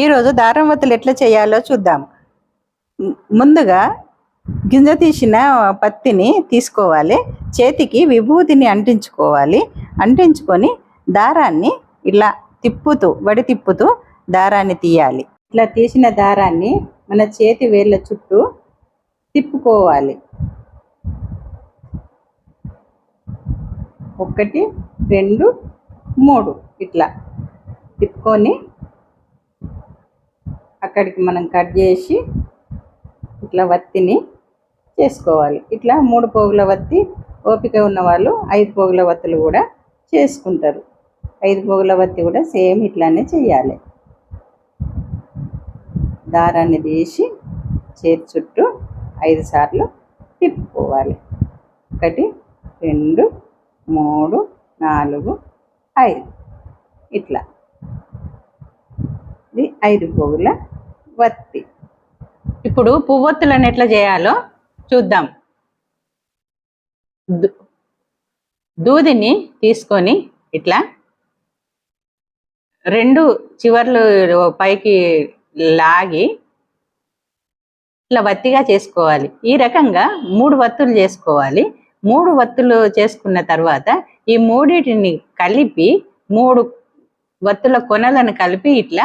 ఈరోజు దారం వత్తులు ఎట్లా చేయాలో చూద్దాం. ముందుగా గింజ తీసిన పత్తిని తీసుకోవాలి. చేతికి విభూతిని అంటించుకోవాలి. అంటించుకొని దారాన్ని ఇలా తిప్పుతూ వడి తిప్పుతూ దారాన్ని తీయాలి. ఇట్లా తీసిన దారాన్ని మన చేతి వేళ్ళ చుట్టూ తిప్పుకోవాలి. ఒకటి రెండు మూడు ఇట్లా తిప్పుకొని అక్కడికి మనం కట్ చేసి ఇట్లా వత్తిని చేసుకోవాలి. ఇట్లా మూడు పోగుల వత్తి ఓపిక ఉన్న వాళ్ళు ఐదు పోగుల వత్తులు కూడా చేసుకుంటారు. ఐదు పోగుల వత్తి కూడా సేమ్ ఇట్లానే చేయాలి. దారాన్ని తీసి చేతి చుట్టూ ఐదు సార్లు తిప్పుకోవాలి. ఒకటి రెండు మూడు నాలుగు ఐదు. ఇట్లా. ఇది ఐదు పోగుల వత్తి ఇప్పుడు పువ్వొత్తులను ఎట్లా చేయాలో చూద్దాం. దూదిని తీసుకొని ఇట్లా రెండు చివర్లు పైకి లాగి ఇట్లా వత్తిగా చేసుకోవాలి. ఈ రకంగా మూడు వత్తులు చేసుకోవాలి. మూడు వత్తులు చేసుకున్న తర్వాత ఈ మూడింటిని కలిపి మూడు వత్తుల కొనలను కలిపి ఇట్లా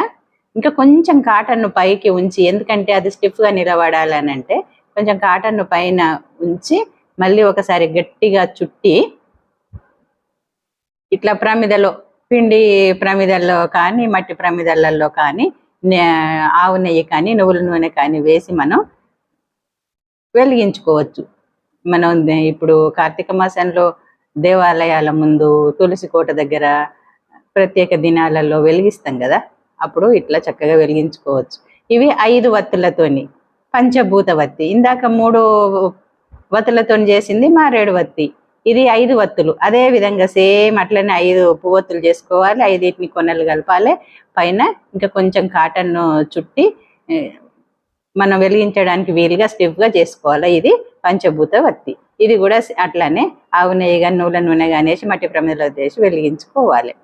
ఇంకా కొంచెం కాటన్ను పైకి ఉంచి ఎందుకంటే అది స్టిఫ్గా నిలబడాలని అంటే కొంచెం కాటన్ను పైన ఉంచి మళ్ళీ ఒకసారి గట్టిగా చుట్టి ఇట్లా ప్రమిదలో పిండి ప్రమిదల్లో కానీ మట్టి ప్రమిదలలో కానీ ఆవు నెయ్యి కానీ నువ్వుల నూనె కానీ వేసి మనం వెలిగించుకోవచ్చు. మనం ఇప్పుడు కార్తీక మాసంలో దేవాలయాల ముందు తులసి కోట దగ్గర ప్రత్యేక దినాలలో వెలిగిస్తాం కదా. అప్పుడు ఇట్లా చక్కగా వెలిగించుకోవచ్చు. ఇవి ఐదు వత్తులతోని పంచభూత వత్తి. ఇందాక మూడు వత్తులతో చేసింది మారేడు వత్తి. ఇది ఐదు వత్తులు. అదే విధంగా సేమ్ అట్లనే ఐదు పువ్వొత్తులు చేసుకోవాలి ఐదింటిని కొనలు కలపాలి. పైన ఇంకా కొంచెం కాటన్ చుట్టి మనం వెలిగించడానికి వీలుగా స్టిఫ్గా చేసుకోవాలి ఇది పంచభూత వత్తి. ఇది కూడా అట్లానే ఆవు నెయ్యి కానీ నూనె నూనె కానీ వేసి మట్టి ప్రమిదలో వేసి వెలిగించుకోవాలి.